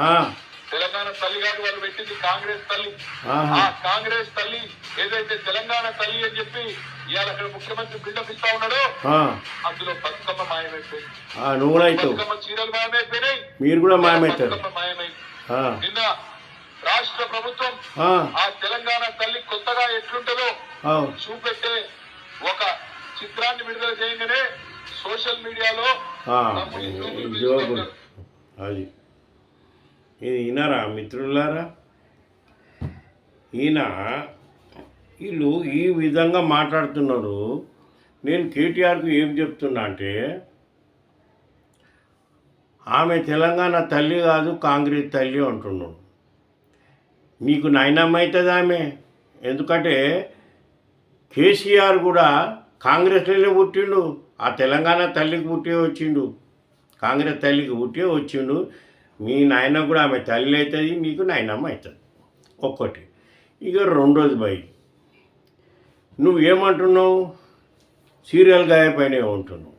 ఆ, తెలంగాణ తల్లి కాదు వాళ్ళు పెట్టింది కాంగ్రెస్ తల్లి. ఆ కాంగ్రెస్ తల్లి ఏదైతే తెలంగాణ తల్లి అని చెప్పి ఇవాళ అక్కడ ముఖ్యమంత్రి బిల్డప్ ఇస్తా ఉన్నాడో ఆ, అందులో బతుకమ్మ మాయమైపోయింది. బతుకమ్మ చీరలు మాయమైపోయినాయి. మీరు కూడా ఆ, నిన్న రాష్ట్ర ప్రభుత్వం ఆ, తెలంగాణ తల్లి కొత్తగా ఎట్లుంటుందో చూపెట్టే ఒక చిత్రాన్ని విడుదల చేయగానే సోషల్ మీడియాలో. అది. ఇది వినారా మిత్రులారా? ఈయన వీళ్ళు ఈ విధంగా మాట్లాడుతున్నారు. నేను కేటీఆర్కు ఏం చెప్తున్నా అంటే ఆమె తెలంగాణ తల్లి కాదు కాంగ్రెస్ తల్లి అంటున్నాడు. మీకు నయనమవుతుంది ఆమె? ఎందుకంటే కేసీఆర్ కూడా కాంగ్రెస్లోనే పుట్టిండు ఆ తెలంగాణ తల్లికి పుట్టే వచ్చిండు. కాంగ్రెస్ తల్లికి పుట్టే వచ్చిండు. మీ నాయన కూడా ఆమె తల్లి అవుతుంది మీకు నాయనమ్మ అవుతుంది. ఒక్కటి. ఇక రెండోది బై నువ్వు ఏమంటున్నావు సీరియల్ గాయపైన ఉంటున్నావు.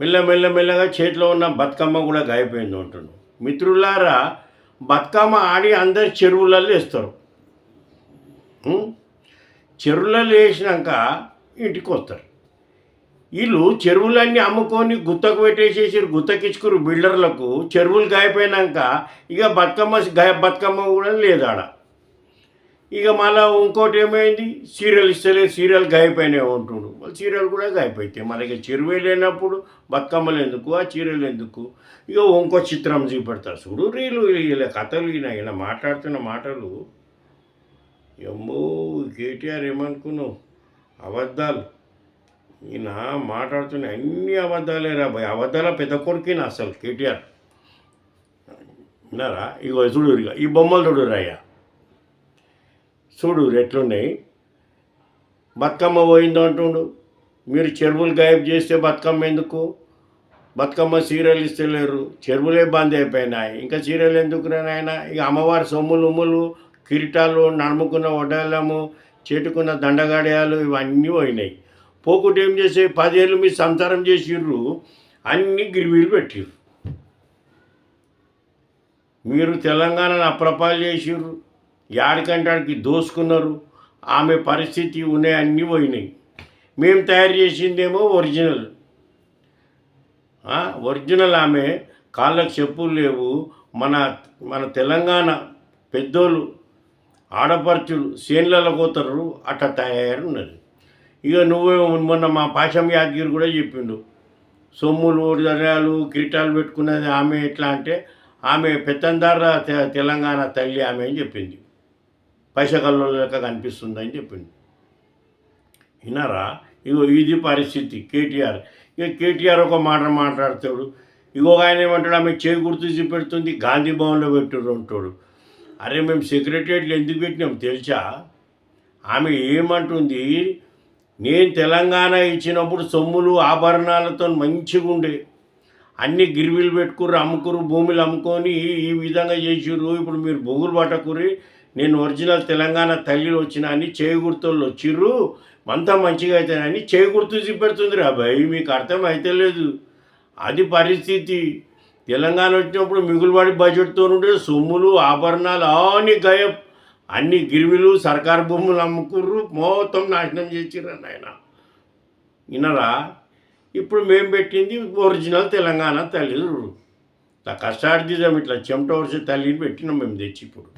మెల్ల మెల్ల మెల్లగా చేతిలో ఉన్న బతుకమ్మ కూడా గాయపోయింది అంటున్నావు. మిత్రులారా బతుకమ్మ ఆడి అందరు చెరువులలో వేస్తారు. చెరువులలో వేసినాక ఇంటికి వస్తారు. వీళ్ళు చెరువులన్నీ అమ్ముకొని గుత్తకు పెట్టేసేసారు గుత్తకిచ్చుకురు బిల్డర్లకు. చెరువులు గాయపోయినాక ఇక బతుకమ్మ గాయ బతుకమ్మ కూడా లేదు ఆడ. ఇక మళ్ళా ఇంకోటి ఏమైంది? సీరియల్ ఇస్తలే సీరియల్ గాయపోయినాయి ఉంటుండు వాళ్ళు సీరియల్ కూడా గాయపోతాయి మనకి చెరువే లేనప్పుడు బతుకమ్మలు ఎందుకు? ఆ చీరలు ఎందుకు? ఇక ఇంకో చిత్రం చూపెడతారు చూడు వీళ్ళు ఇలా కథలు ఈయన ఇలా మాట్లాడుతున్న మాటలు. ఎమ్మో కేటీఆర్ ఏమనుకున్నావు? అబద్ధాలు. ఈయన మాట్లాడుతున్న అన్ని అబద్ధాలే రా భయ. అబద్ధాల పెద్ద కొడుకిన అసలు కేటీఆర్. విన్నారా? ఇగో చూడు ఈ బొమ్మలు చూడురాయ్యా చూడు ఎట్లున్నాయి. బతుకమ్మ పోయిందో అంటుండు. మీరు చెరువులు గాయబ్ చేస్తే బతుకమ్మ ఎందుకు? బతుకమ్మ సీరియల్ ఇస్తలేరు. చెరువులే బంద్ అయిపోయినాయి. ఇంకా సీరియల్ ఎందుకు నాయన? ఇక అమ్మవారి సొమ్ములు ఉమ్ములు కిరీటాలు నడుముకున్న వడ్డాలము చేటుకున్న దండగాడయాలు ఇవన్నీ పోయినాయి. పోకుండా ఏం చేసే పదేళ్ళు మీరు సంసారం చేసిర్రు అన్ని గిరివీలు పెట్టిర్రు. మీరు తెలంగాణను అప్రపాలు చేసిర్రు యాడికంటాడికి దోసుకున్నారు ఆమె పరిస్థితి ఉన్నాయి అన్నీ పోయినాయి. మేము తయారు చేసిందేమో ఒరిజినల్. ఒరిజినల్ ఆమె కాళ్ళకు చెప్పులు లేవు మన మన తెలంగాణ పెద్దోళ్ళు ఆడపడుచులు సేన్లలో పోతారు అట్లా తయారు ఉన్నది ఇక నువ్వే మొన్న మా పాశం యాదగిరి కూడా చెప్పిండు. సొమ్ములు దర్యాలు కిరీటాలు పెట్టుకున్నది ఆమె ఎట్లా అంటే ఆమె పెత్తందార తె- తెలంగాణ తల్లి ఆమె అని చెప్పింది. పైసకల్లో లెక్క కనిపిస్తుందని చెప్పింది. విన్నారా? ఇగో ఇది పరిస్థితి కేటీఆర్. ఇక కేటీఆర్ ఒక మాట మాట్లాడతాడు. ఇగో ఆయన ఏమంటాడు ఆమె చేయి గుర్తు చూపెడుతుంది గాంధీ భవన్లో పెట్టుడు అంటాడు. అరే మేము సెక్రటరియట్లు ఎందుకు పెట్టినాం తెలుసా? ఆమె ఏమంటుంది? నేను తెలంగాణ ఇచ్చినప్పుడు సొమ్ములు ఆభరణాలతో మంచిగా ఉండే. అన్ని గిరివిలు పెట్టుకుర్రు అమ్ముకురు భూములు అమ్ముకొని ఈ విధంగా చేసిర్రు. ఇప్పుడు మీరు బొగులు పట్టకురి నేను ఒరిజినల్ తెలంగాణ తల్లిలు వచ్చిన అని చేయి వచ్చిర్రు. అంతా మంచిగా అవుతాయని చేయి చూపెడుతుంది రా భయ్ మీకు అర్థం అయితే లేదు. అది పరిస్థితి. తెలంగాణ వచ్చినప్పుడు మిగులుబడి బడ్జెట్తో ఉండే సొమ్ములు ఆభరణాలు అని గాయబ్. అన్ని గిరివిలు సర్కారు భూములు అమ్ముకుర్రు మొత్తం నాశనం చేసిర్రు ఆయన వినరా ఇప్పుడు మేము పెట్టింది ఒరిజినల్ తెలంగాణ తల్లి ఇట్లా ఇట్లా చెమట వరిసే తల్లిని పెట్టినాం మేము తెచ్చి ఇప్పుడు